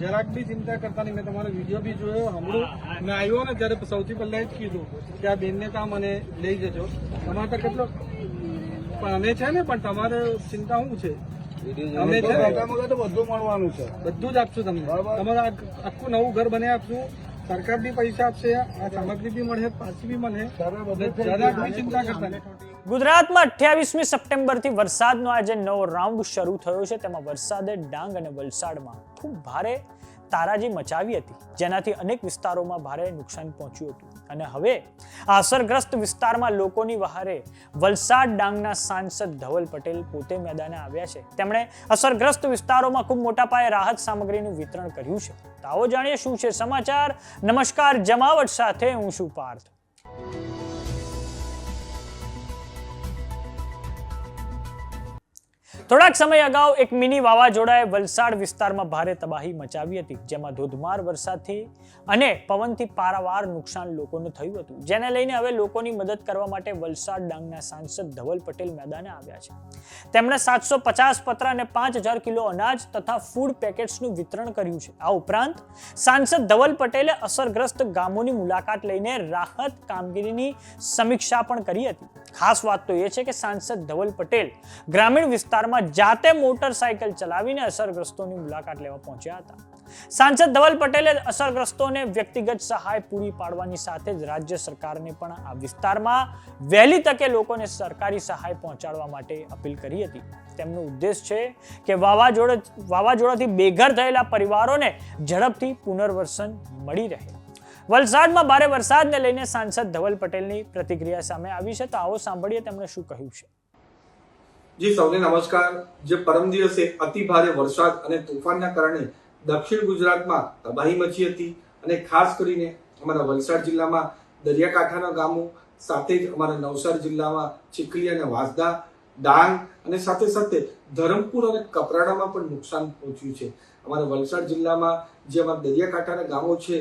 જરાક બી ચિંતા કરતા નહીં. મેં તમારો વીડિયો બી જોયો હમણાં મેં આવ્યો ને ત્યારે સૌથી પહેલા જ કીધું કે આ બેનને કામ મને લઈ જજો. તમારે તો કેટલો પણ અમે છે ને પણ તમારે ચિંતા શું છે? અમે છે બધું મળવાનું છે. બધું જ આપશું તમને. તમારે આખું નવું ઘર બને આપશું. સરકાર બી પૈસા આપશે આ સામગ્રી બી મળે પાછી બી મળે. જરાક બી ચિંતા કરતા નહીં. ગુજરાતમાં અઠ્યાવીસમી સપ્ટેમ્બરથી વરસાદનો આજે નવો રાઉન્ડ શરૂ થયો છે. તેમાં વરસાદે ડાંગ અને વલસાડમાં ખૂબ ભારે તારાજી મચાવી હતી, જેનાથી અનેક વિસ્તારોમાં ભારે નુકસાન પહોંચ્યું હતું. અને હવે અસરગ્રસ્ત વિસ્તારમાં લોકોની વહારે વલસાડ ડાંગના સાંસદ ધવલ પટેલ પોતે મેદાને આવ્યા છે. તેમણે અસરગ્રસ્ત વિસ્તારોમાં ખૂબ મોટા પાયે રાહત સામગ્રીનું વિતરણ કર્યું છે. તો આવો જાણીએ શું છે સમાચાર. નમસ્કાર, જમાવટ સાથે હું છું પાર્થ. થોડાક સમય અગાઉ એક મિની વાવાઝોડાએ વલસાડ વિસ્તારમાં ભારે તબાહી મચાવી હતી, જેમાં ધોધમાર વરસાદથી અને પવનથી પારાવાર નુકસાન લોકોને થયું હતું. જેને લઈને હવે લોકોની મદદ કરવા માટે વલસાડ ડાંગના સાંસદ ધવલ પટેલ મેદાને આવ્યા છે. તેમણે સાતસો પચાસ પત્ર અને પાંચ હજાર કિલો અનાજ તથા ફૂડ પેકેટ્સનું વિતરણ કર્યું છે. આ ઉપરાંત, સાંસદ ધવલ પટેલે અસરગ્રસ્ત ગામોની મુલાકાત લઈને રાહત કામગીરીની સમીક્ષા પણ કરી હતી. ખાસ વાત તો એ છે કે સાંસદ ધવલ પટેલ ગ્રામીણ વિસ્તારમાં જાતે મોટરસાયકલ ચલાવીને અસરગ્રસ્તોની મુલાકાત લેવા પહોંચ્યા હતા. સાંસદ ધવલ પટેલે અસરગ્રસ્તોને વ્યક્તિગત સહાય પૂરી પાડવાની સાથે જ રાજ્ય સરકારને પણ આ વિસ્તારમાં વહેલી તકે લોકોને સરકારી સહાય પહોંચાડવા માટે અપીલ કરી હતી. તેમનો ઉદ્દેશ છે કે વાવાઝોડા, વાવાઝોડાથી બેઘર થયેલા પરિવારોને ઝડપથી પુનર્વસન મળી રહે. વલસાડમાં ભારે વરસાદને લઈને સાંસદ ધવલ પટેલની પ્રતિક્રિયા સામે આવી છે. તો આવો સાંભળીએ તેમણે શું કહ્યું છે. જી, સૌને નમસ્કાર. જે પરમ દિવસે અતિ ભારે વરસાદ અને તોફાનના કારણે દક્ષિણ ગુજરાતમાં તબાહી મચી હતી અને ખાસ કરીને અમારા વલસાડ જિલ્લામાં દરિયાકાંઠાના ગામો, સાથે જ અમારા નવસારી જિલ્લામાં ચીખલી અને વાંસદા, ડાંગ અને સાથે સાથે ધરમપુર અને કપરાડામાં પણ નુકસાન પહોંચ્યું છે. અમારા વલસાડ જિલ્લામાં જે અમારા દરિયાકાંઠાના ગામો છે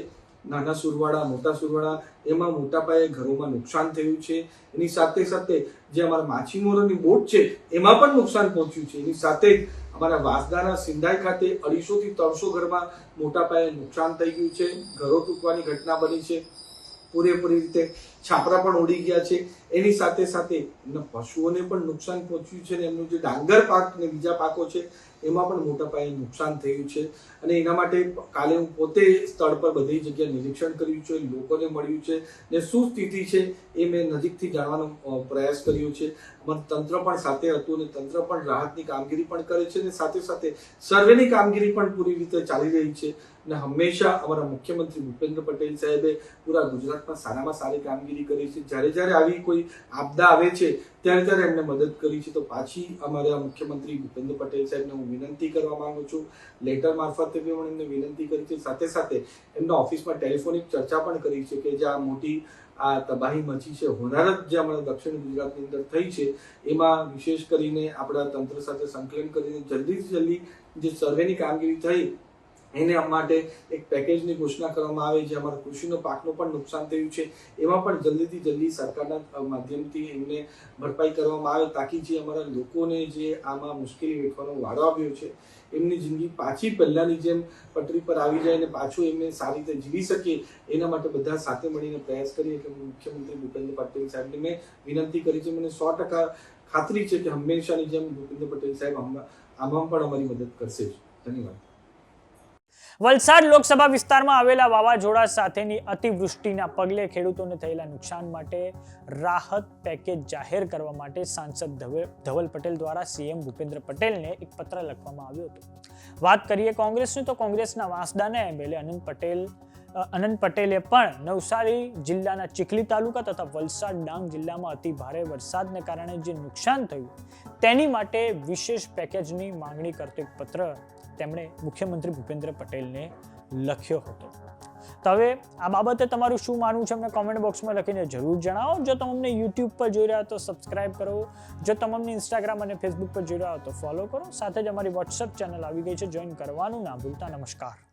નાના સુરવાડા મોટા સુરવાડા એમાં મોટા પાયે ઘરોમાં નુકસાન થયું છે. એની સાથે સાથે જે અમારા માછીમારોની બોટ છે, એમાં પણ નુકસાન પહોંચ્યું છે. એની સાથે જ અમારા વાસદાના સિંધાઈ ખાતે અઢીસોથી ત્રણસો ઘરમાં મોટા પાયે નુકસાન થઈ ગયું છે. ઘરો તૂટવાની ઘટના બની છે. પૂરેપૂરી રીતે છાપરા પણ ઉડી ગયા છે. એની સાથે સાથે એમના પશુઓને પણ નુકસાન પહોંચ્યું છે અને એમનું જે ડાંગર પાક અને બીજા પાકો છે, એમાં પણ મોટા પાયે નુકસાન થયું છે. અને એના માટે કાલે હું પોતે સ્થળ પર બધી જગ્યાએ નિરીક્ષણ કર્યું છે, લોકોને મળ્યું છે ને શું સ્થિતિ છે એ મેં નજીકથી જાણવાનો પ્રયાસ કર્યો છે. અમારું તંત્ર પણ સાથે હતું અને તંત્ર પણ રાહતની કામગીરી પણ કરે છે અને સાથે સાથે સર્વેની કામગીરી પણ પૂરી રીતે ચાલી રહી છે. અને હંમેશા અમારા મુખ્યમંત્રી ભૂપેન્દ્ર પટેલ સાહેબે પૂરા ગુજરાતમાં સારામાં સારી કામગીરી કરી છે. જ્યારે જ્યારે આવી કોઈ આપદા આવે છે, ત્યારે ત્યારે એમને મદદ કરી છે. તો પાછી અમારા મુખ્યમંત્રી ભૂપેન્દ્ર પટેલ સાહેબને હું વિનંતી કરવા માંગુ છું. લેટર મારફતે પણ એમને વિનંતી કરી છે. સાથે સાથે એમના ઓફિસમાં ટેલિફોનિક ચર્ચા પણ કરી છે કે જે આ મોટી આ તબાહી મચી છે, હોનારત જે અમારા દક્ષિણ ગુજરાતની અંદર થઈ છે, એમાં વિશેષ કરીને આપણા તંત્ર સાથે સંકલન કરીને જલ્દીથી જલ્દી જે સર્વેની કામગીરી થઈ એને માટે એક પેકેજની ઘોષણા કરવામાં આવે જે અમારા કૃષિનો પાકનું પણ નુકસાન થયું છે. એમાં પણ જલ્દીથી જલ્દી સરકારના માધ્યમથી એમને ભરપાઈ કરવામાં આવે તાકી જે અમારા લોકોને જે આમાં મુશ્કેલી વેઠવાનો વાડો આવ્યો છે, એમની જિંદગી પાછી પહેલાંની જેમ પટરી પર આવી જાય અને પાછું એમને સારી રીતે જીવી શકીએ, એના માટે બધા સાથે મળીને પ્રયાસ કરીએ એટલે મુખ્યમંત્રી ભૂપેન્દ્ર પટેલ સાહેબને મેં વિનંતી કરી છે. મને સો ટકા ખાતરી છે કે હંમેશાની જેમ ભૂપેન્દ્ર પટેલ સાહેબ આમાં પણ અમારી મદદ કરશે જ. ધન્યવાદ. વલસાડ લોકસભા વિસ્તારમાં આવેલા વાવાઝોડા સાથેની અતિવૃષ્ટિના પગલે ખેડૂતોને થયેલા નુકસાન માટે રાહત પેકેજ જાહેર કરવા માટે સાંસદ ધવે- ધવલ પટેલ દ્વારા સીએમ ભૂપેન્દ્ર પટેલને એક પત્ર લખવામાં આવ્યો હતો. વાત કરીએ કોંગ્રેસની, તો કોંગ્રેસના વાંસદાના એમએલએ અનંત પટેલ અનંત પટેલે પણ નવસારી જિલ્લાના ચીખલી તાલુકા તથા વલસાડ ડાંગ જિલ્લામાં અતિ ભારે વરસાદને કારણે જે નુકસાન થયું તેની માટે વિશેષ પેકેજની માંગણી કરતો એક પત્ર તેમણે મુખ્યમંત્રી ભૂપેન્દ્ર પટેલને લખ્યો હતો. તો હવે આ બાબતે તમારું શું માનવું છે અમને કોમેન્ટ બોક્સમાં લખીને જરૂર જણાવો. જો તમે અમને યુટ્યુબ પર જોઈ રહ્યા તો સબસ્ક્રાઇબ કરો. જો તમે અમને ઇન્સ્ટાગ્રામ અને ફેસબુક પર જોઈ રહ્યા તો ફોલો કરો. સાથે જ અમારી વોટ્સઅપ ચેનલ આવી ગઈ છે. જોઈન કરવાનું ના ભૂલતા. નમસ્કાર.